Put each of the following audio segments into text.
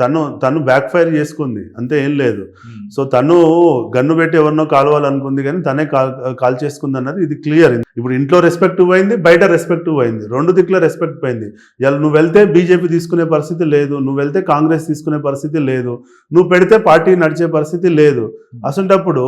తను తను back fire చేసుకుంది. అంతే ఏం లేదు. సో తను గన్ను పెట్టి ఎవరినో కాలవాలనుకుంది కానీ తనే కాల్ కాల్ చేసుకుంది అన్నది ఇది క్లియర్ ఇప్పుడు ఇంట్లో రెస్పెక్ట్ పోయింది బయట రెస్పెక్ట్ అయింది రెండు దిక్కుల రెస్పెక్ట్ పోయింది. ఇలా నువ్వు వెళ్తే బీజేపీ తీసుకునే పరిస్థితి లేదు నువ్వు వెళ్తే కాంగ్రెస్ తీసుకునే పరిస్థితి లేదు నువ్వు పెడితే పార్టీ నడిచే పరిస్థితి లేదు. అసంటప్పుడు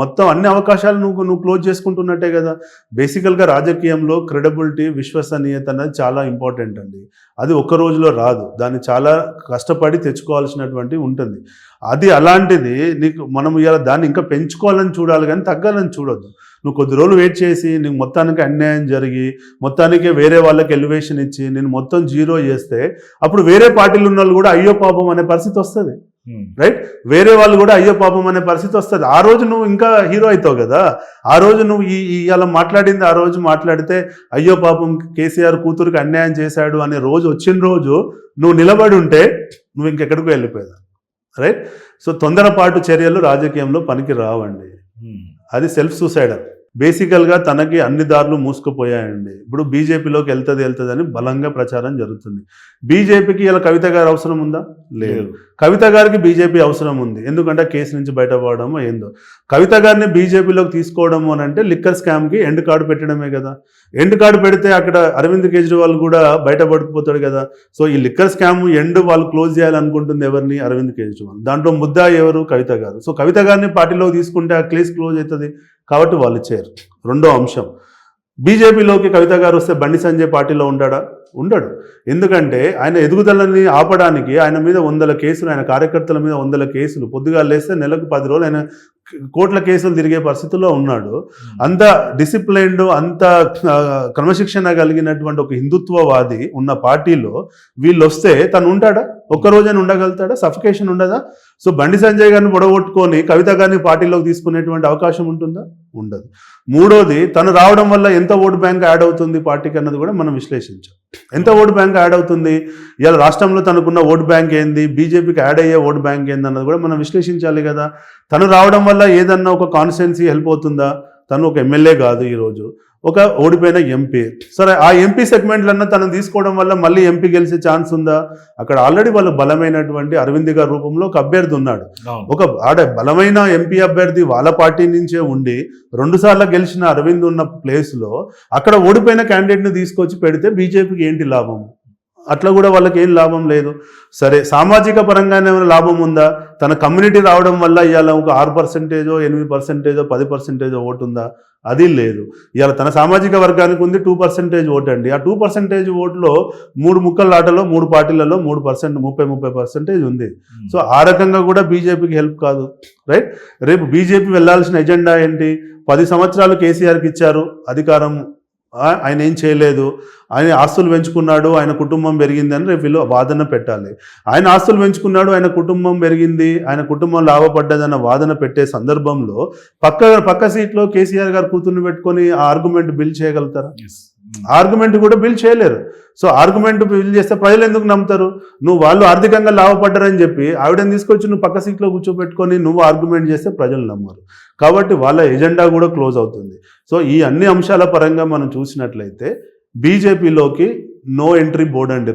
మొత్తం అన్ని అవకాశాలు నువ్వు నువ్వు క్లోజ్ చేసుకుంటున్నట్టే కదా. బేసికల్గా రాజకీయంలో క్రెడిబిలిటీ విశ్వసనీయత అనేది చాలా ఇంపార్టెంట్ అండి. అది ఒక్క రోజులో రాదు. దాన్ని చాలా కష్టపడి తెచ్చుకోవాల్సినటువంటి ఉంటుంది. అది అలాంటిది నీకు మనం ఇలా దాన్ని ఇంకా పెంచుకోవాలని చూడాలి కానీ తగ్గాలని చూడొద్దు. నువ్వు కొద్ది రోజులు వెయిట్ చేసి నీకు మొత్తానికి అన్యాయం జరిగి మొత్తానికి వేరే వాళ్ళకి ఎలివేషన్ ఇచ్చి నేను మొత్తం జీరో చేస్తే అప్పుడు వేరే పార్టీలు ఉన్న వాళ్ళు కూడా అయ్యో పాపం అనే పరిస్థితి వస్తుంది. రైట్ వేరే వాళ్ళు కూడా అయ్యో పాపం అనే పరిస్థితి వస్తుంది. ఆ రోజు నువ్వు ఇంకా హీరో అవుతావు కదా. ఆ రోజు నువ్వు ఈ ఇవాళ మాట్లాడింది ఆ రోజు మాట్లాడితే అయ్యో పాపం కేసీఆర్ కూతురికి అన్యాయం చేశాడు అనే రోజు వచ్చిన రోజు నువ్వు నిలబడి ఉంటే నువ్వు ఇంకెక్కడికి వెళ్ళిపోయేదా? రైట్ సో తొందరపాటు చర్యలు రాజకీయంలో పనికి రావండి. అది సెల్ఫ్ సూసైడర్ బేసికల్గా తనకి అన్ని దారులు మూసుకుపోయాయండి. ఇప్పుడు బీజేపీలోకి వెళ్తుంది వెళ్తుంది అని బలంగా ప్రచారం జరుగుతుంది. బీజేపీకి ఇలా కవిత గారు అవసరం ఉందా? లేదు. కవిత గారికి బీజేపీ అవసరం ఉంది. ఎందుకంటే కేసు నుంచి బయటపడడమో ఏందో. కవిత గారిని బీజేపీలోకి తీసుకోవడము అని అంటే లిక్కర్ స్కామ్కి ఎండ్ కార్డు పెట్టడమే కదా. ఎండ్ కార్డు పెడితే అక్కడ అరవింద్ కేజ్రీవాల్ కూడా బయటపడిపోతాడు కదా. సో ఈ లిక్కర్ స్కామ్ ఎండ్ వాళ్ళు క్లోజ్ చేయాలనుకుంటుంది ఎవరిని? అరవింద్ కేజ్రీవాల్. దాంట్లో ముద్దా ఎవరు? కవిత గారు. సో కవిత గారిని పార్టీలోకి తీసుకుంటే ఆ కేసు క్లోజ్ అవుతుంది. కాబట్టి వాళ్ళు చేయరు. రెండో అంశం. బీజేపీలోకి కవిత గారు వస్తే బండి సంజయ్ పార్టీలో ఉంటాడా ఉండడు. ఎందుకంటే ఆయన ఎదుగుదలని ఆపడానికి ఆయన మీద వందల కేసులు ఆయన కార్యకర్తల మీద వందల కేసులు పొద్దుగా లేస్తే నెలకు పది రోజులు ఆయన కోట్ల కేసులు తిరిగే పరిస్థితుల్లో ఉన్నాడు. అంత డిసిప్లైన్డ్ అంత క్రమశిక్షణ కలిగినటువంటి ఒక హిందుత్వవాది ఉన్న పార్టీలో వీళ్ళు వస్తే తను ఉంటాడా? ఒక్క రోజైనా ఉండగలుగుతాడా? సఫికేషన్ ఉండదా? సో బండి సంజయ్ గారిని పొడగొట్టుకొని కవిత గారిని పార్టీలోకి తీసుకునేటువంటి అవకాశం ఉంటుందా? ఉండదు. మూడోది తను రావడం వల్ల ఎంత ఓటు బ్యాంక్ యాడ్ అవుతుంది పార్టీకి అన్నది కూడా మనం విశ్లేషించాం. ఎంత ఓటు బ్యాంక్ యాడ్ అవుతుంది? ఇలా రాష్ట్రంలో తనకున్న ఓటు బ్యాంక్ ఏంది? బీజేపీకి యాడ్ అయ్యే ఓటు బ్యాంక్ ఏంది అన్నది కూడా మనం విశ్లేషించాలి కదా. తను రావడం వల్ల ఏదన్నా ఒక కాన్స్టిట్యున్సీ హెల్ప్ అవుతుందా? తను ఒక ఎమ్మెల్యే కాదు ఈరోజు ఒక ఓడిపోయిన ఎంపీ. సరే ఆ ఎంపీ సెగ్మెంట్లన్నా తను తీసుకోవడం వల్ల మళ్ళీ ఎంపీ గెలిచే ఛాన్స్ ఉందా? అక్కడ ఆల్రెడీ వాళ్ళు బలమైనటువంటి అరవింద్ గారి రూపంలో ఒక అభ్యర్థి ఉన్నాడు. ఒక ఆడ బలమైన ఎంపీ అభ్యర్థి వాళ్ళ పార్టీ నుంచే ఉండి రెండు సార్లు గెలిచిన అరవింద్ ఉన్న ప్లేస్లో అక్కడ ఓడిపోయిన క్యాండిడేట్ని తీసుకొచ్చి పెడితే బీజేపీకి ఏంటి లాభం? అట్లా కూడా వాళ్ళకి ఏం లాభం లేదు. సరే సామాజిక పరంగానే ఏమైనా లాభం ఉందా? తన కమ్యూనిటీ రావడం వల్ల ఇవాళ ఒక ఆరు పర్సెంటేజో ఎనిమిది పర్సెంటేజో పది పర్సెంటేజో ఓటు ఉందా? అది లేదు. ఇవాళ తన సామాజిక వర్గానికి ఉంది టూ పర్సెంటేజ్ ఓటు అండి ఆ టూ పర్సెంటేజ్ ఓట్లో మూడు ముక్కల ఆటలో మూడు పార్టీలలో మూడు పర్సెంట్ ముప్పై ముప్పై పర్సెంటేజ్ ఉంది. సో ఆ రకంగా కూడా బీజేపీకి హెల్ప్ కాదు. రైట్? రేపు బీజేపీ వెళ్ళాల్సిన ఎజెండా ఏంటి? పది సంవత్సరాలు కేసీఆర్కి ఇచ్చారు అధికారం ఆయన ఏం చేయలేదు. ఆయన ఆస్తులు పెంచుకున్నాడు ఆయన కుటుంబం పెరిగింది అని రేపు వీళ్ళు వాదన పెట్టాలి. ఆయన ఆస్తులు పెంచుకున్నాడు ఆయన కుటుంబం పెరిగింది ఆయన కుటుంబం లాభపడ్డదన్న వాదన పెట్టే సందర్భంలో పక్క పక్క సీట్లో కేసీఆర్ గారు కూతుర్ని పెట్టుకొని ఆ ఆర్గ్యుమెంట్ బిల్ చేయగలుగుతారా? ఆర్గ్యుమెంట్ కూడా బిల్ చేయలేరు. సో ఆర్గ్యుమెంట్ బిల్ చేస్తే ప్రజలు ఎందుకు నమ్ముతారు? నువ్వు వాళ్ళు ఆర్థికంగా లాభపడ్డారని చెప్పి ఆవిడని తీసుకొచ్చి నువ్వు పక్క సీట్లో కూర్చోబెట్టుకొని నువ్వు ఆర్గ్యుమెంట్ చేస్తే ప్రజలు నమ్మరు. కాబట్టి వాళ్ళ ఎజెండా కూడా క్లోజ్ అవుతుంది. సో ఈ అన్ని అంశాల పరంగా మనం చూసినట్లయితే బీజేపీలోకి నో ఎంట్రీ బోర్డ్ అండి.